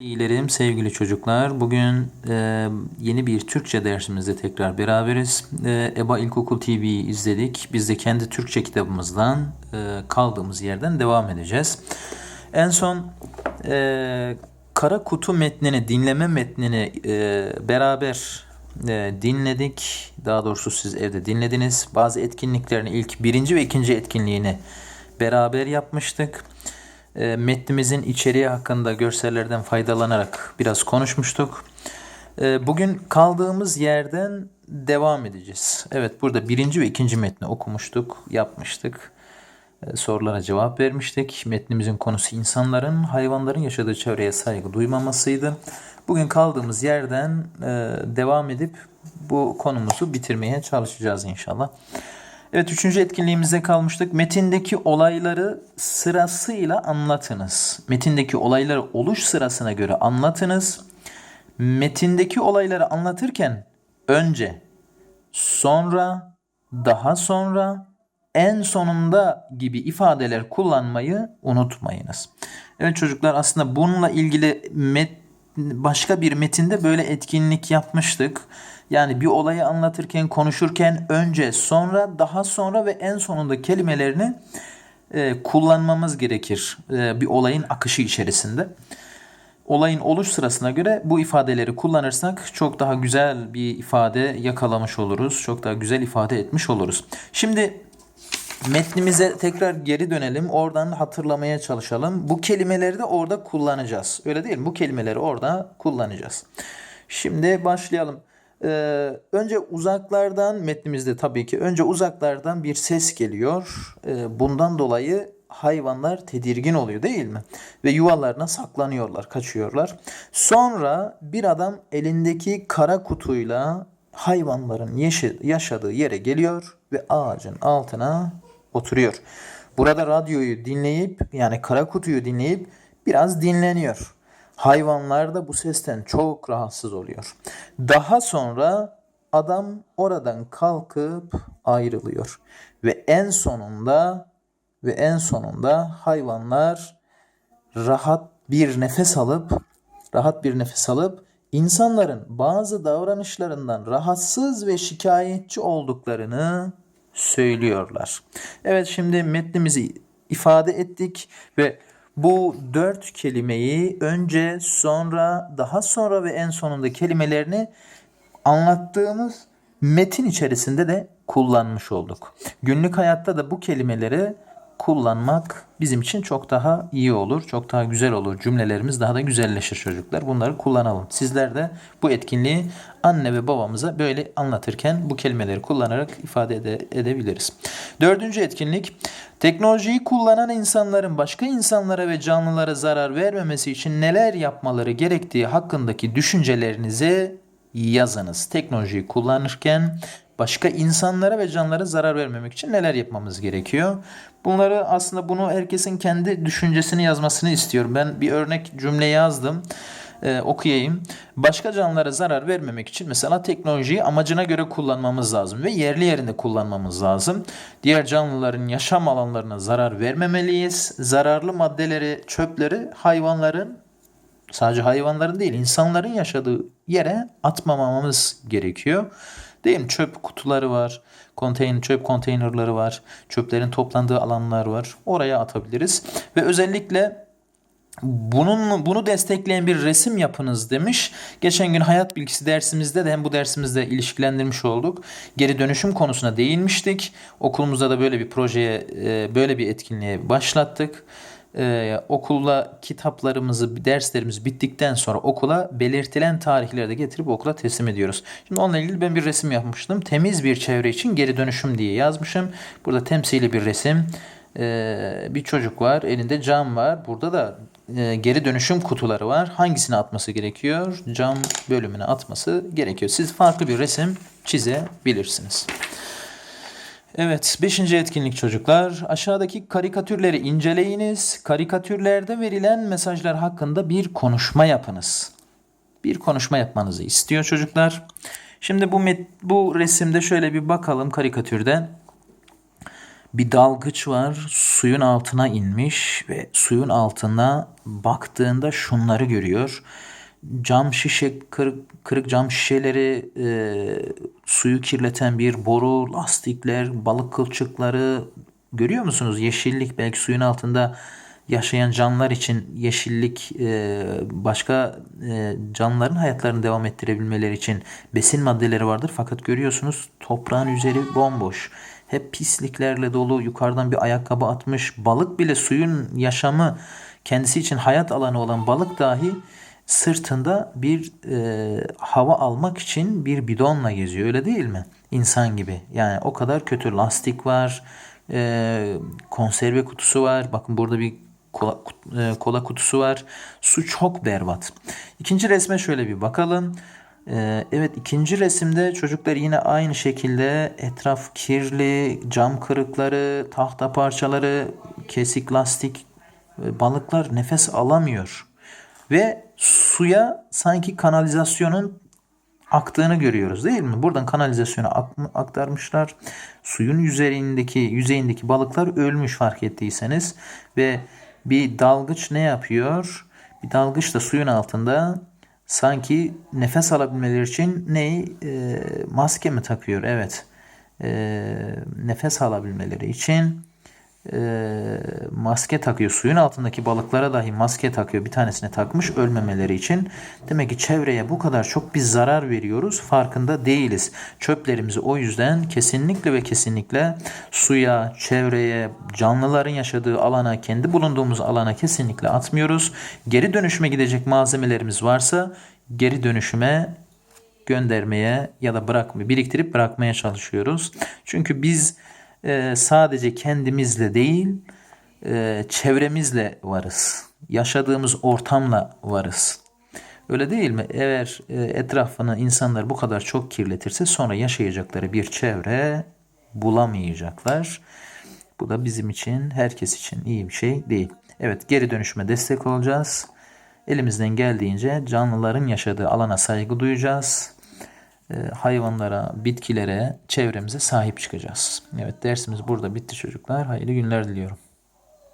İyilerim sevgili çocuklar. Bugün e, yeni bir Türkçe dersimizde tekrar beraberiz. E, EBA İlkokul TV'yi izledik. Biz de kendi Türkçe kitabımızdan e, kaldığımız yerden devam edeceğiz. En son e, Kara Kutu metnini, dinleme metnini e, beraber e, dinledik. Daha doğrusu siz evde dinlediniz. Bazı etkinliklerini ilk birinci ve ikinci etkinliğini beraber yapmıştık. E, metnimizin içeriği hakkında görsellerden faydalanarak biraz konuşmuştuk. E, bugün kaldığımız yerden devam edeceğiz. Evet burada birinci ve ikinci metni okumuştuk, yapmıştık. E, sorulara cevap vermiştik. Metnimizin konusu insanların, hayvanların yaşadığı çevreye saygı duymamasıydı. Bugün kaldığımız yerden e, devam edip bu konumuzu bitirmeye çalışacağız inşallah. Evet üçüncü etkinliğimizde kalmıştık. Metindeki olayları sırasıyla anlatınız. Metindeki olayları oluş sırasına göre anlatınız. Metindeki olayları anlatırken önce, sonra, daha sonra, en sonunda gibi ifadeler kullanmayı unutmayınız. Evet çocuklar aslında bununla ilgili met, başka bir metinde böyle etkinlik yapmıştık. Yani bir olayı anlatırken, konuşurken önce, sonra, daha sonra ve en sonunda kelimelerini e, kullanmamız gerekir e, bir olayın akışı içerisinde. Olayın oluş sırasına göre bu ifadeleri kullanırsak çok daha güzel bir ifade yakalamış oluruz. Çok daha güzel ifade etmiş oluruz. Şimdi metnimize tekrar geri dönelim. Oradan hatırlamaya çalışalım. Bu kelimeleri de orada kullanacağız. Öyle değil mi? Bu kelimeleri orada kullanacağız. Şimdi başlayalım. Ee, önce uzaklardan metnimizde tabii ki önce uzaklardan bir ses geliyor. Ee, bundan dolayı hayvanlar tedirgin oluyor değil mi? Ve yuvalarına saklanıyorlar, kaçıyorlar. Sonra bir adam elindeki kara kutuyla hayvanların yaşadığı yere geliyor ve ağacın altına oturuyor. Burada radyoyu dinleyip yani kara kutuyu dinleyip biraz dinleniyor. Hayvanlar da bu sesten çok rahatsız oluyor. Daha sonra adam oradan kalkıp ayrılıyor ve en sonunda ve en sonunda hayvanlar rahat bir nefes alıp rahat bir nefes alıp insanların bazı davranışlarından rahatsız ve şikayetçi olduklarını söylüyorlar. Evet şimdi metnimizi ifade ettik ve bu dört kelimeyi önce, sonra, daha sonra ve en sonunda kelimelerini anlattığımız metin içerisinde de kullanmış olduk. Günlük hayatta da bu kelimeleri kullanmak bizim için çok daha iyi olur, çok daha güzel olur. Cümlelerimiz daha da güzelleşir çocuklar. Bunları kullanalım. Sizler de bu etkinliği anne ve babamıza böyle anlatırken bu kelimeleri kullanarak ifade ede, edebiliriz. Dördüncü etkinlik teknolojiyi kullanan insanların başka insanlara ve canlılara zarar vermemesi için neler yapmaları gerektiği hakkındaki düşüncelerinizi yazınız. Teknolojiyi kullanırken başka insanlara ve canlılara zarar vermemek için neler yapmamız gerekiyor? Bunları aslında bunu herkesin kendi düşüncesini yazmasını istiyorum. Ben bir örnek cümle yazdım. Ee, okuyayım. Başka canlılara zarar vermemek için mesela teknolojiyi amacına göre kullanmamız lazım ve yerli yerinde kullanmamız lazım. Diğer canlıların yaşam alanlarına zarar vermemeliyiz. Zararlı maddeleri, çöpleri hayvanların sadece hayvanların değil insanların yaşadığı yere atmamamız gerekiyor. Değil mi? Çöp kutuları var. Konteyner, çöp konteynerları var. Çöplerin toplandığı alanlar var. Oraya atabiliriz. Ve özellikle bunun bunu destekleyen bir resim yapınız demiş. Geçen gün hayat bilgisi dersimizde de hem bu dersimizde ilişkilendirmiş olduk. Geri dönüşüm konusuna değinmiştik. Okulumuzda da böyle bir projeye, e, böyle bir etkinliğe başlattık e, okulda kitaplarımızı, derslerimiz bittikten sonra okula belirtilen tarihlerde getirip okula teslim ediyoruz. Şimdi onunla ilgili ben bir resim yapmıştım. Temiz bir çevre için geri dönüşüm diye yazmışım. Burada temsili bir resim. E, bir çocuk var, elinde cam var. Burada da e, geri dönüşüm kutuları var. Hangisini atması gerekiyor? Cam bölümüne atması gerekiyor. Siz farklı bir resim çizebilirsiniz. Evet, beşinci etkinlik çocuklar. Aşağıdaki karikatürleri inceleyiniz. Karikatürlerde verilen mesajlar hakkında bir konuşma yapınız. Bir konuşma yapmanızı istiyor çocuklar. Şimdi bu bu resimde şöyle bir bakalım karikatürde. Bir dalgıç var, suyun altına inmiş ve suyun altına baktığında şunları görüyor. Cam şişe, kırık, kırık cam şişeleri, e, suyu kirleten bir boru, lastikler, balık kılçıkları görüyor musunuz? Yeşillik belki suyun altında yaşayan canlılar için yeşillik e, başka e, canlıların hayatlarını devam ettirebilmeleri için besin maddeleri vardır. Fakat görüyorsunuz toprağın üzeri bomboş. Hep pisliklerle dolu. Yukarıdan bir ayakkabı atmış. Balık bile suyun yaşamı kendisi için hayat alanı olan balık dahi sırtında bir e, hava almak için bir bidonla geziyor. Öyle değil mi? İnsan gibi. Yani o kadar kötü lastik var. e, konserve kutusu var. Bakın burada bir kola, e, kola kutusu var. Su çok berbat. İkinci resme şöyle bir bakalım. Ee, evet ikinci resimde çocuklar yine aynı şekilde etraf kirli, cam kırıkları, tahta parçaları, kesik lastik, e, balıklar nefes alamıyor. Ve suya sanki kanalizasyonun aktığını görüyoruz değil mi? Buradan kanalizasyona ak- aktarmışlar. Suyun üzerindeki yüzeyindeki balıklar ölmüş fark ettiyseniz ve bir dalgıç ne yapıyor? Bir dalgıç da suyun altında sanki nefes alabilmeleri için ne e, maske mi takıyor? Evet. E, nefes alabilmeleri için e, maske takıyor. Suyun altındaki balıklara dahi maske takıyor. Bir tanesine takmış ölmemeleri için. Demek ki çevreye bu kadar çok biz zarar veriyoruz. Farkında değiliz. Çöplerimizi o yüzden kesinlikle ve kesinlikle suya, çevreye, canlıların yaşadığı alana, kendi bulunduğumuz alana kesinlikle atmıyoruz. Geri dönüşüme gidecek malzemelerimiz varsa geri dönüşüme göndermeye ya da bırakmaya, biriktirip bırakmaya çalışıyoruz. Çünkü biz e, sadece kendimizle değil, e, çevremizle varız. Yaşadığımız ortamla varız. Öyle değil mi? Eğer e, etrafını insanlar bu kadar çok kirletirse sonra yaşayacakları bir çevre bulamayacaklar. Bu da bizim için, herkes için iyi bir şey değil. Evet, geri dönüşüme destek olacağız. Elimizden geldiğince canlıların yaşadığı alana saygı duyacağız. Ee, hayvanlara, bitkilere, çevremize sahip çıkacağız. Evet dersimiz burada bitti çocuklar. Hayırlı günler diliyorum.